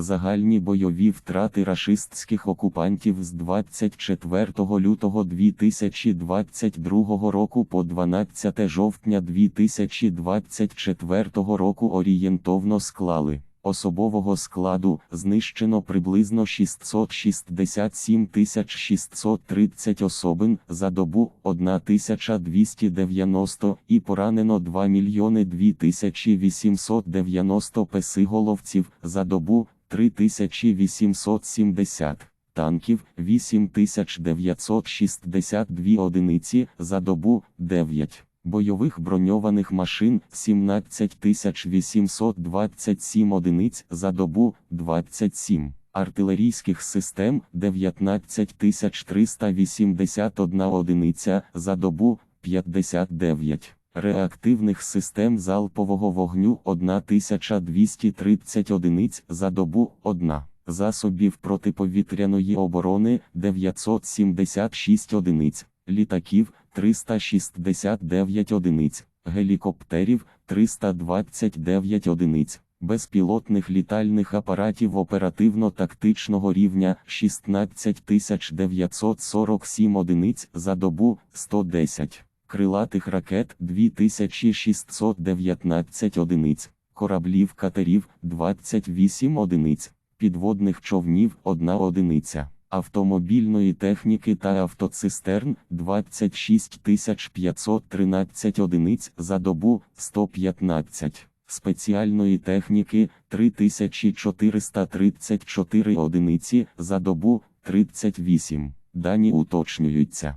Загальні бойові втрати рашистських окупантів з 24 лютого 2022 року по 12 жовтня 2024 року орієнтовно склали. Особового складу знищено приблизно 667 630 особин за добу 1290 і поранено 2 мільйони 2890 песиголовців за добу 3870 танків 8962 одиниці за добу 9 бойових броньованих машин 17827 одиниць за добу 27, артилерійських систем 19381 одиниця за добу 59, реактивних систем залпового вогню 1230 одиниць за добу 1. Засобів протиповітряної оборони 976 одиниць, літаків 369 одиниць, гелікоптерів 329 одиниць, безпілотних літальних апаратів оперативно-тактичного рівня 16947 одиниць за добу 110, крилатих ракет 2619 одиниць, кораблів катерів 28 одиниць, підводних човнів 1 одиниця автомобільної техніки та автоцистерн 26 513 одиниць за добу 115, спеціальної техніки 3434 одиниці за добу 38. Дані уточнюються.